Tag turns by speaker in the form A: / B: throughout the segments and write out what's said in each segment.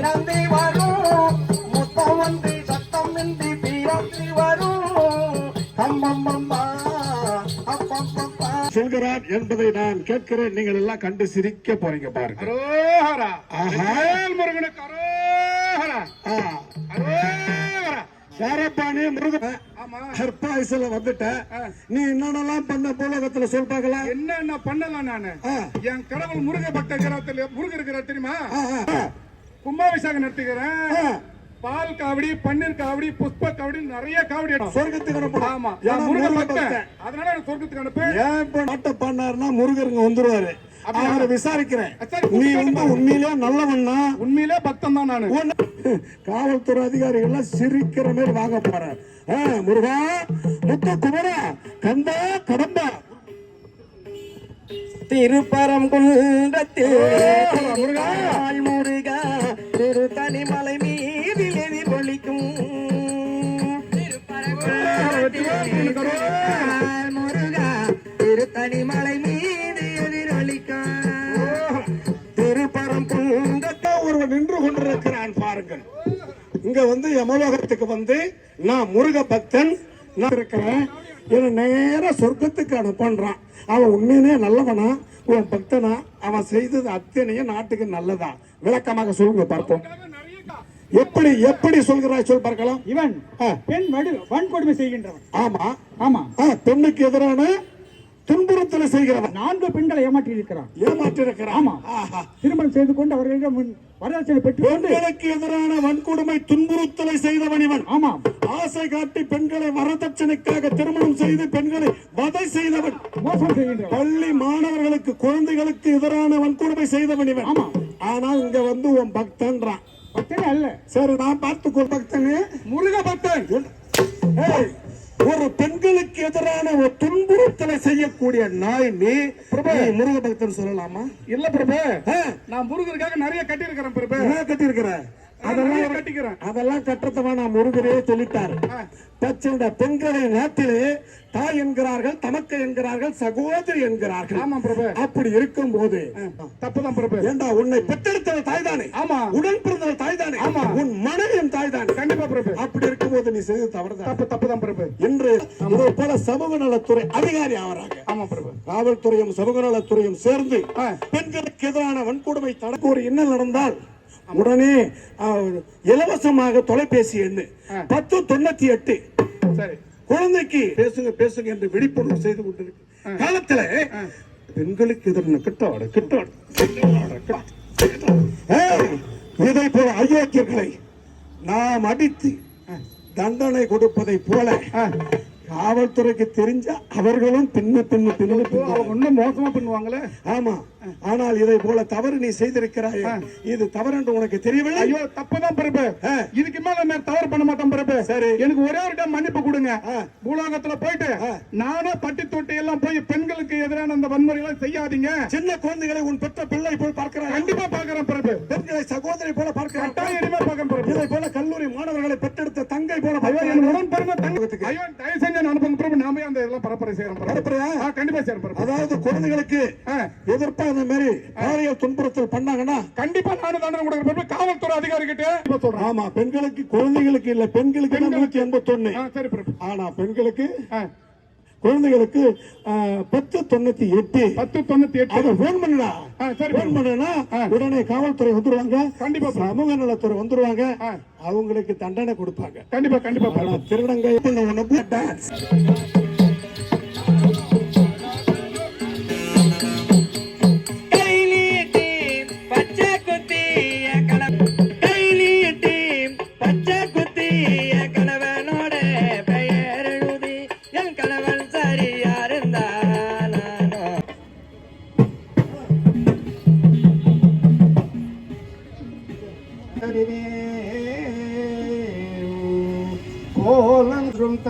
A: பிறந்து வரும். முத்தம் வந்து சத்தம் இன்றி பிறந்து வரும். அம்மம்மம்மா
B: சொல்கிறார் என்பதை நான் கேட்கிறேன். நீங்கள் எல்லாம் கண்டு சிரிக்க போறீங்க பாருங்க
C: அரோஹரா. முருகனுக்கு அரோஹரா.
B: சாரப்பாணி முருகன். கற்பாயசுல வந்துட்ட. நீ என்னென்னலாம் பண்ண பூலோகத்துல சொல் பார்க்கலாம்
C: என்ன என்ன பண்ணலாம் நானு? என் கடவுள் முருக பக்த கிரகத்துல முருகன் இருக்கிறார் தெரியுமா? கும்பாபிஷேகம் நடத்துகிறேன்
B: ஆ.
C: பால் காவடி பன்னீர் காவடி புஷ்ப காவடி நிறைய காவடி.
B: சொர்க்கத்துக்கு அனுப்பணும்.
C: ஆமா
B: ஏன்னா
C: நான் முருக
B: முருக
C: பக்தன்
B: பக்தன்.
C: அதனால நான் சொர்க்கத்துக்கு அனுப்பு
B: ஏன் நாட்டை பண்ணாருன்னா முருகருங்க வந்துருவாரு? அவரை விசாரிக்கிறேன்
C: சரி,
B: நீ வந்து. உண்மையிலே நல்லவன்னா
C: உண்மையிலே பக்தன் தான் நானு
B: காவல்துறை அதிகாரிகள் எல்லாம் சிரிக்கிற மாதிரி வாங்க போற ஆ, முருகா முத்து குமரா கந்தா கடம்பா
A: திருப்பரம் குன்றத்தில்.
C: முருகா
B: பாருங்கள் இங்க வந்து யமலோகத்துக்கு வந்து நான் முருக பக்தன் நான் இருக்கிறேன். என்ன நேரா சொர்க்கத்துக்கு அனுப்பன்றான். அவன் உண்மையிலே நல்லவனா? உன் பக்தனா? அவன் செய்தது அத்தனையும் நாட்டுக்கு நல்லதா? விளக்கமாக சொல்லுங்க பார்ப்போம். எப்படி எப்படி சொல்கிறாய் சொல் பார்க்கலாம்.
D: இவன் பெண் வன்கொடுமை செய்கின்றவன்.
B: ஆமா.
D: ஆமா.
B: பெண்ணுக்கு எதிரான துன்புறுத்தலை செய்கிறவன்
D: நான்கு பெண்களை ஏமாற்றி இருக்கிறான்.
B: ஏமாற்றி இருக்கிறான்.
D: ஆமா. திருமணம் செய்து கொண்டு அவர்களிடம் வரதட்சணை பெற்று
B: பெண்களுக்கு எதிரான வன்கொடுமை துன்புறுத்தலை செய்தவன் இவன்.
D: ஆமா.
B: ஆசை காட்டி பெண்களை வரதட்சணைக்காக திருமணம் செய்து பெண்களை வதை செய்தவன்.
D: மோசம் செய்கின்றவன்.
B: பள்ளி மாணவர்களுக்கு குழந்தைகளுக்கு எதிரான வன்கொடுமை செய்தவன் இவன்.
D: ஆமா.
B: ஆனா இங்க வந்து உன் பக்தன்றான்.
D: பக்தனே அல்ல.
B: சரி நான் பார்த்துக்கோ பக்தனே.
C: முருக பக்தன்
B: ஒரு பெண்களுக்கு செய்யக்கூடிய நாய் நீ முருக பக்தன் சொல்லலாமா?
C: இல்ல பிரபு. நான் முருகருக்காக நிறைய கட்டி இருக்கிறேன் பிரபு.
B: என்ன கட்டியிருக்கிற?
C: நிறைய
B: அதெல்லாம்
C: கட்டிக்கிறேன்.
B: அதெல்லாம் கட்டத்தவா முருகரே சொல்லிட்டார். தச்சண்ட பெண்களை நாட்டிலே தாய் என்கிறார்கள் தமக்கை என்கிறார்கள் சகோதரி என்கிறார்கள்.
C: ஆமா பிரபு.
B: அப்படி இருக்கும் போது
C: தப்புதான் பிரபு.
B: ஏண்டா உன்னை பெற்றெடுத்தவள் தாய் தானே
C: ஆமா.
B: உடன் பிறந்தவள் தாய் தானே
C: ஆமா.
B: உன் மனைவியும் தாய் தானே
C: கண்டிப்பா பிரபு.
B: அப்படி இருக்கும்போது நீ செய்தது தவறுதான்.
C: தப்பு தப்புதான் பிரபு.
B: இன்று இதை போல சமூக நலத்துறை அதிகாரி ஆவறாங்க.
C: ஆமா பிரபு.
B: காவல்துறையும் சமூக நலத்துறையும் சேர்ந்து. பெண்களுக்கு எதிரான வன்கொடுமை தடுக்க ஒரு என்ன நடந்தால் உடனே இலவசமாக தொலைபேசி எண்ணு. பத்து தொண்ணூத்தி எட்டு.
C: சரி.
B: குழந்தைக்கு பேசுங்க பேசுங்க என்று விழிப்புணர்வு செய்து கொண்டிருக்கு. காலத்துல பெண்களுக்கு எதிரான கிட்டாடு கிட்டாடு இதை போல அயோக்கியர்களை நாம் அடித்து தண்டனை கொடுப்பதை போல காவல்துறைக்கு தெரிஞ்ச அவர்களும் பின்ன பின்ன பின்ன
C: இன்னும் மோசமா பண்ணுவாங்களே?
B: ஆமா. ஆனால் இதை போல தவறு நீ செய்திருக்கிறாய். இது தவறு என்று உனக்கு தெரியவில்லை?
C: ஐயோ தப்புதான் பிரபு
B: ஆ.
C: இதுக்கு மேல நான் தவறு பண்ண மாட்டேன் பிரபு
B: சரி.
C: எனக்கு ஒரே ஒரு டைம் மன்னிப்பு கொடுங்க. பூலோகத்துல போயிட்டு. நானும் பட்டி தொட்டி எல்லாம் போய் பெண்களுக்கு எதிரான அந்த வன்முறைகளை செய்யாதீங்க.
B: சின்ன குழந்தைகளை உன் பெற்ற பிள்ளை போல் பார்க்கிறாய்?
C: கண்டிப்பா பாக்குறேன் பிரபு
B: பெண்களை சகோதரி போல
C: பார்க்கறேன் பிரபு
B: இதை போல கல்லூரி மாணவர்களை பெற்றெடுத்த தங்கை போல
C: ஐயோ
B: பார்க்கிறாய்.
C: என் உடன் பிறந்த தங்க
B: உலகத்துக்கு.
C: ஐயோ தயவு செஞ்சு நான் அனுப்புங்க பிரபு நாம அந்த இதெல்லாம் பரப்புரை செய்யறோம் பிரபு
B: பரப்புரையா?
C: ஆ, கண்டிப்பா பிரபு
B: அதாவது குழந்தைகளுக்கு. எதிர்ப்பா இந்த மாதிரி பாலியல் துன்புறுத்தல் பண்ணாங்கன்னா
C: கண்டிப்பா நானும் தண்டனை பிரபு காவல்துறை அதிகாரி கிட்ட சொல்றேன்.
B: ஆமா பெண்களுக்கு குழந்தைகளுக்கு இல்ல பெண்களுக்கு நூத்தி எண்பத்தி ஒண்ணு
C: சரி
B: ஆனா பெண்களுக்கு குழந்தைகளுக்கு பத்து தொண்ணூத்தி எட்டு.
C: பத்து தொண்ணூத்தி எட்டு.
B: அதை போன் பண்ணுடா.
C: சரி
B: போன் பண்ணுனா உடனே காவல்துறை வந்துருவாங்க.
C: கண்டிப்பா.
B: சமூக நலத்துறை வந்துருவாங்க. அவங்களுக்கு தண்டனை கொடுப்பாங்க.
C: கண்டிப்பா கண்டிப்பா
B: திருநங்கை
A: dance
B: கோலங்கும் த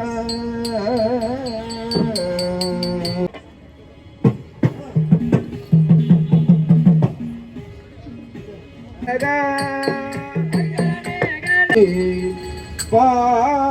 C: பா